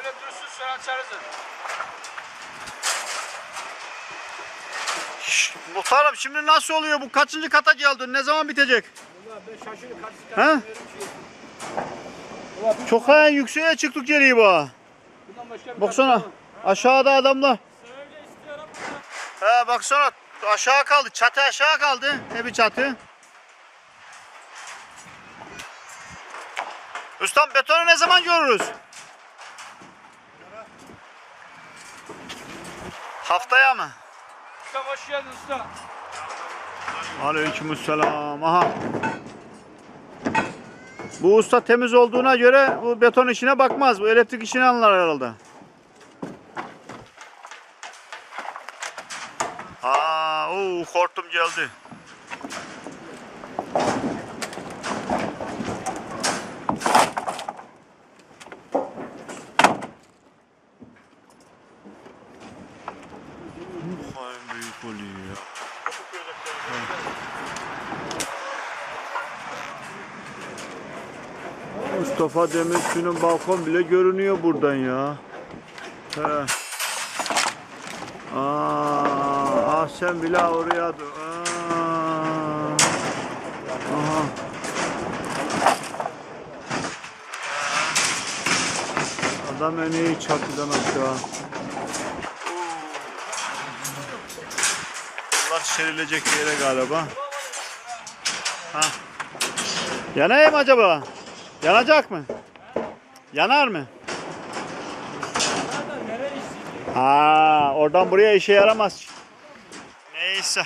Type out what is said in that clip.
Öyle dursun sonra açarız. Şşş, muhtarım şimdi nasıl oluyor bu? Kaçıncı kata geldin? Ne zaman bitecek? Valla ben şaşırdım kaç He? tane Valla Çok en yükseğe çıktık geriye bu. bundan başka bir Baksana aşağıda adamlar. He baksana aşağı kaldı. Çatı aşağı kaldı. Ne bir çatı? Ustam betonu ne zaman görürüz? Haftaya mı? Usta hoş geldin usta. Aleykümselam. Aha. Bu usta temiz olduğuna göre bu beton işine bakmaz. Bu elektrik işini anlar herhalde. Aa, oo, korktum geldi. Ya. Mustafa Demirci'nin balkon bile görünüyor buradan ya. He. Aa, ah sen bile oraya dur. Adam en iyi çatıdan aşağı. Allah serilecek yere galiba. Ha. Yanayım acaba? Yanacak mı? Yanar mı? Ha, oradan buraya işe yaramaz. Neyse.